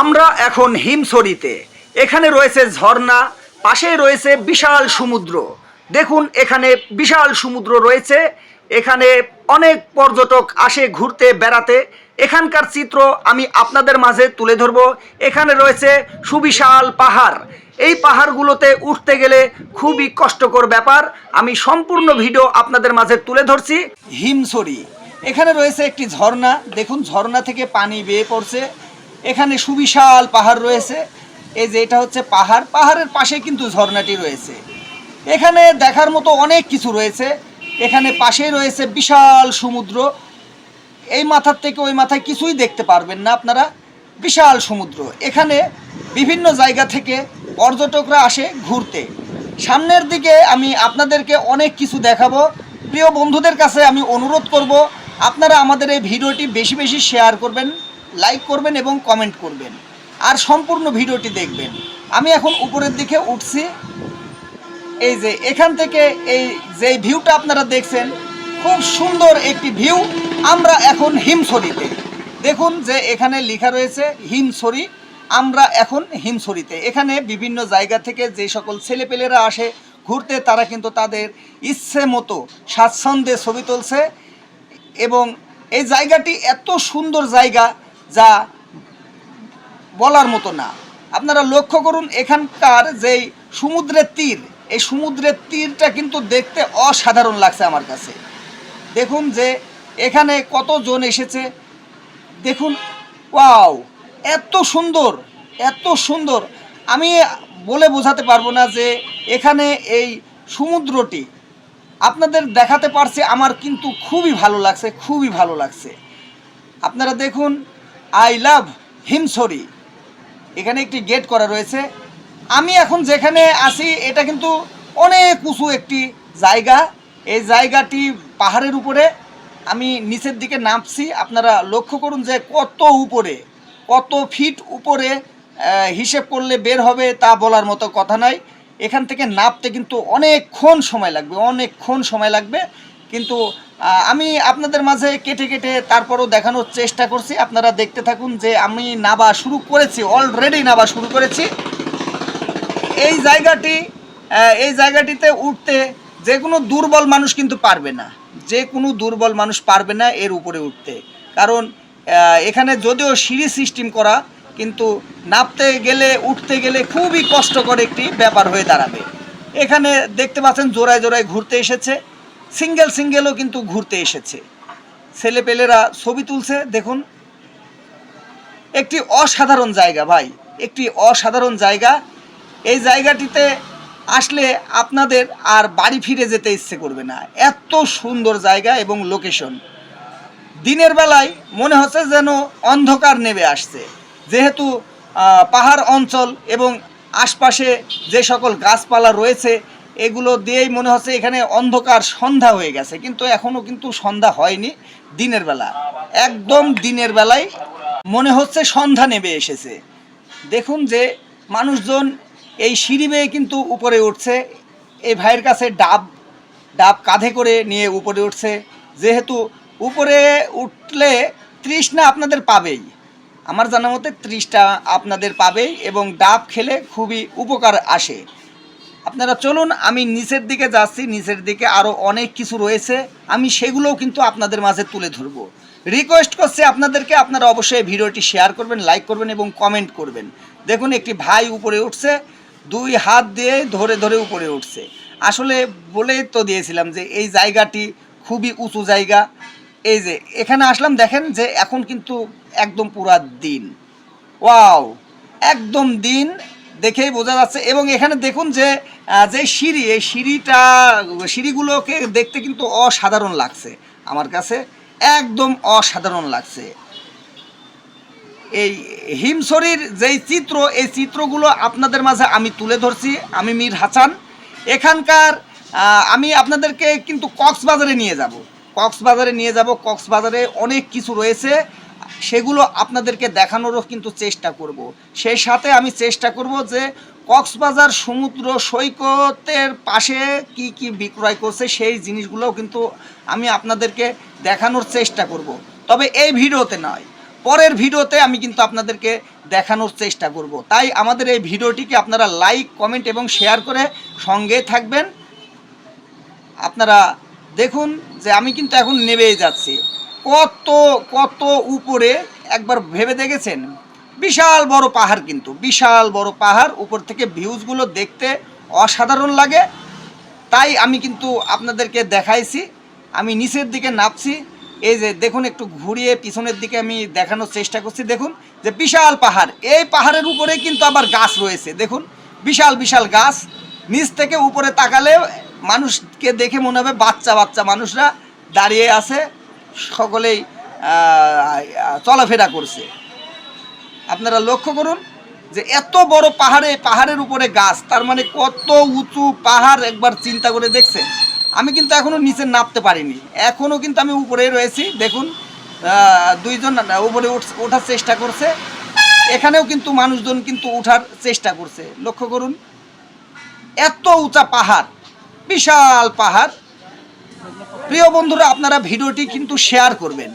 আমরা এখন হিমছড়িতে। এখানে রয়েছে ঝর্ণা পাশেই রয়েছে বিশাল সমুদ্র। দেখুন, এখানে বিশাল সমুদ্র রয়েছে। এখানে অনেক পর্যটক আসে ঘুরতে, বেড়াতে। এখানকার চিত্র আমি আপনাদের মাঝে তুলে ধরব। এখানে রয়েছে সুবিশাল পাহাড়। এই পাহাড়গুলোতে উঠতে গেলে খুবই কষ্টকর ব্যাপার। আমি সম্পূর্ণ ভিডিও আপনাদের মাঝে তুলে ধরছি। হিমছড়ি। এখানে রয়েছে একটি ঝর্ণা। দেখুন, ঝর্ণা থেকে পানি বেয়ে পড়ছে। এখানে সুবিশাল পাহাড় রয়েছে। এই যে এটা হচ্ছে পাহাড়। পাহাড়ের পাশে কিন্তু ঝর্ণাটি রয়েছে। এখানে দেখার মতো অনেক কিছু রয়েছে। এখানে পাশেই রয়েছে বিশাল সমুদ্র। এই মাথার থেকে ওই মাথায় কিছুই দেখতে পারবেন না আপনারা। বিশাল সমুদ্র। এখানে বিভিন্ন জায়গা থেকে পর্যটকরা আসে ঘুরতে। সামনের দিকে আমি আপনাদেরকে অনেক কিছু দেখাবো। প্রিয় বন্ধুদের কাছে আমি অনুরোধ করব আপনারা আমাদের এই ভিডিওটি বেশি বেশি শেয়ার করবেন, লাইক করবেন এবং কমেন্ট করবেন। আর সম্পূর্ণ ভিডিওটি দেখবেন। আমি এখন উপরের দিকে উঠছি। এই যে এখান থেকে এই যে ভিউটা আপনারা দেখছেন, খুব সুন্দর একটি ভিউ। আমরা এখন হিমছড়িতে। দেখুন যে এখানে লেখা রয়েছে হিমছড়ি। আমরা এখন হিমছড়িতে। এখানে বিভিন্ন জায়গা থেকে যে সকল ছেলেপেলেরা আসে ঘুরতে, তারা কিন্তু তাদের ইচ্ছে মতো স্বাচ্ছন্দ্যে ছবি তুলছে। এবং এই জায়গাটি এত সুন্দর জায়গা যা বলার মতো না। আপনারা লক্ষ্য করুন, এখানকার যেই সমুদ্রের তীর, এই সমুদ্রের তীরটা কিন্তু দেখতে অসাধারণ লাগছে আমার কাছে। দেখুন যে এখানে কতজন এসেছে। দেখুন, ওয়াও, এত সুন্দর এত সুন্দর। আমি বলে বোঝাতে পারব না যে এখানে এই সমুদ্রটি আপনাদের দেখাতে পারছি, আমার কিন্তু খুবই ভালো লাগছে, খুবই ভালো লাগছে। আপনারা দেখুন আই লাভ হিমছড়ি এখানে একটি গেট করা রয়েছে। আমি এখন যেখানে আছি, এটা কিন্তু অনেক উঁচু একটি জায়গা। এই জায়গাটি পাহাড়ের উপরে। আমি নিচের দিকে নামছি, আপনারা লক্ষ্য করুন যে কত উপরে, কত ফিট উপরে হিসেব করলে বের হবে তা বলার মতো কথা নয় এখান থেকে নামতে কিন্তু অনেকক্ষণ সময় লাগবে, অনেকক্ষণ সময় লাগবে। কিন্তু আমি আপনাদের মাঝে কেটে কেটে তারপরও দেখানোর চেষ্টা করছি। আপনারা দেখতে থাকুন যে আমি নাবা শুরু করেছি অলরেডি নাবা শুরু করেছি। এই জায়গাটি এই জায়গাটিতে উঠতে যে কোনো দুর্বল মানুষ কিন্তু পারবে না। যে কোনো দুর্বল মানুষ পারবে না এর উপরে উঠতে। কারণ এখানে যদিও সিঁড়ি সিস্টেম করা কিন্তু নামতে গেলে, উঠতে গেলে খুবই কষ্টকর একটি ব্যাপার হয়ে দাঁড়াবে। এখানে দেখতে পাচ্ছেন জোড়ায় জোড়ায় ঘুরতে এসেছে। সিঙ্গেল সিঙ্গেলও কিন্তু ঘুরতে এসেছে। ছেলেপেলেরা ছবি তুলছে, দেখুন। একটি অসাধারণ জায়গা ভাই, একটি অসাধারণ জায়গা। এই জায়গাটিতে আসলে আপনাদের আর বাড়ি ফিরে যেতে ইচ্ছে করবে না। এত সুন্দর জায়গা এবং লোকেশন দিনের বেলায় মনে হচ্ছে যেন অন্ধকার নেমে আসছে। যেহেতু পাহাড় অঞ্চল এবং আশপাশে যে সকল গাছপালা রয়েছে, এগুলো দিয়েই মনে হচ্ছে এখানে অন্ধকার সন্ধ্যা হয়ে গেছে। কিন্তু এখনও কিন্তু সন্ধ্যা হয়নি, দিনের বেলা। একদম দিনের বেলায় মনে হচ্ছে সন্ধ্যা নেমে এসেছে। দেখুন যে মানুষজন এই সিঁড়ি বেয়ে কিন্তু উপরে উঠছে, এই ভাইয়ের কাছে ডাব ডাব কাঁধে করে নিয়ে উপরে উঠছে। যেহেতু উপরে উঠলে তৃষ্ণা আপনাদের পাবেই। আমার জানা মতে ত্রিশটা আপনাদের পাবে এবং ডাব খেলে খুবই উপকার আসে। আপনারা চলুন, আমি নিচের দিকে যাচ্ছি, নিচের দিকে আরও অনেক কিছু রয়েছে, আমি সেগুলোও কিন্তু আপনাদের মাঝে তুলে ধরবো। রিকোয়েস্ট করছে আপনাদেরকে, আপনারা অবশ্যই ভিডিওটি শেয়ার করবেন লাইক করবেন এবং কমেন্ট করবেন। দেখুন, একটি ভাই উপরে উঠছে, দুই হাত দিয়ে ধরে ধরে উপরে উঠছে। আসলে বলেই তো দিয়েছিলাম যে এই জায়গাটি খুবই উঁচু জায়গা এই যে, এখানে আসলাম, দেখেন যে এখন কিন্তু একদম পুরা দিন। ওয়াও, একদম দিন দেখেই বোঝা যাচ্ছে। এবং এখানে দেখুন যে যে সিঁড়ি, এই সিঁড়িটা, সিঁড়িগুলোকে দেখতে কিন্তু অসাধারণ লাগছে আমার কাছে। একদম অসাধারণ লাগছে। এই হিমসরির যেই চিত্র, এই চিত্রগুলো আপনাদের মাঝে আমি তুলে ধরছি। আমি মীর হাসান। এখানকার আমি আপনাদেরকে কিন্তু কক্সবাজারে নিয়ে যাব। কক্সবাজারে নিয়ে যাব। কক্সবাজারে অনেক কিছু রয়েছে। সেগুলো আপনাদেরকে দেখানোরও কিন্তু চেষ্টা করব। সেই সাথে আমি চেষ্টা করব যে কক্সবাজার সমুদ্র সৈকতের পাশে কি কি বিক্রয় করছে সেই জিনিসগুলোও কিন্তু আমি আপনাদেরকে দেখানোর চেষ্টা করব। তবে এই ভিডিওতে নয়, পরের ভিডিওতে আমি কিন্তু আপনাদেরকে দেখানোর চেষ্টা করব। তাই আমাদের এই ভিডিওটিকে আপনারা লাইক, কমেন্ট এবং শেয়ার করে সঙ্গে থাকবেন। আপনারা দেখুন যে আমি কিন্তু এখন নেমেই যাচ্ছি। কত কত উপরে একবার ভেবে দেখেছেন? বিশাল বড় পাহাড় কিন্তু, বিশাল বড় পাহাড়। উপর থেকে ভিউজগুলো দেখতে অসাধারণ লাগে। তাই আমি কিন্তু আপনাদেরকে দেখাইছি। আমি নিচের দিকে নামছি। এই যে দেখুন, একটু ঘুরিয়ে পিছনের দিকে আমি দেখানোর চেষ্টা করছি। দেখুন যে বিশাল পাহাড়। এই পাহাড়ের উপরে কিন্তু আবার গাছ রয়েছে। দেখুন, বিশাল বিশাল গাছ। নিচ থেকে উপরে তাকালে মানুষকে দেখে মনে হবে বাচ্চা বাচ্চা মানুষরা দাঁড়িয়ে আছে, সকলেই চলাফেরা করছে। আপনারা লক্ষ্য করুন যে এত বড় পাহাড়ে, পাহাড়ের উপরে গাছ, তার মানে কত উঁচু পাহাড় একবার চিন্তা করে দেখছেন। আমি কিন্তু এখনও নিচে নামতে পারিনি। এখনও কিন্তু আমি উপরে রয়েছি, দেখুন দুইজন উপরে ওঠার চেষ্টা করছে। এখানেও কিন্তু মানুষজন কিন্তু ওঠার চেষ্টা করছে। লক্ষ্য করুন, এত উঁচা পাহাড় বিশাল পাহাড়। প্রিয় বন্ধুরা আপনারা ভিডিওটি কিন্তু শেয়ার করবেন।